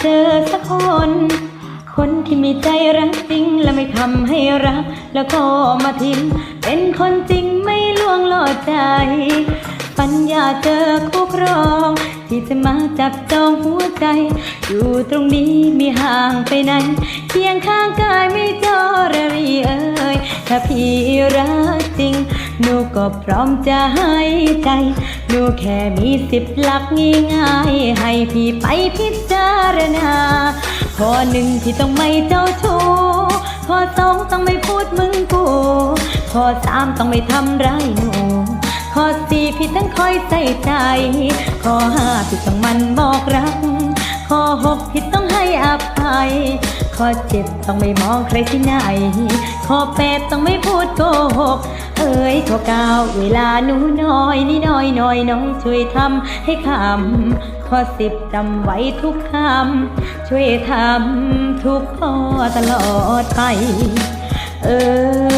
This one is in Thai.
เจอสักคน คนที่มีใจรักจริงและไม่ทำให้รัก แล้วก็มาทิ้งเป็นคนจริงไม่ลวงหลอกใจ ปัญญาเจอคู่ครอง ที่จะมาจับจองหัวใจ อยู่ตรงนี้ไมีห่างไปไหนเคียงข้างกายไม่จอระรีเอ่ยถ้าพี่รักจริง หนูก็พร้อมจะให้ใจ หนูแค่มีสิบหลักง่ายๆให้พี่ไปพิจารณา ข้อหนึ่งที่ต้องไม่เจ้าชู้ข้อสองต้องไม่พูดมึงกู ข้อสามต้องไม่ทำร้ายหนูข้อสี่พี่ต้องคอยใส่ใจ ข้อห้าพี่ต้องมันบอกรัก ข้อหกพี่ต้องให้อภัย ข้อเจ็ดต้องไม่มองใครที่ไหน ข้อแปดต้องไม่พูดโกหก ยข้อเก้าเวลาหนูน้อยนี่น้อยน้อยน้องช่วยทำให้คำข้อสิบจำไว้ทุกคำช่วยทำทุกข้อตลอดไป เอ้ยเอ้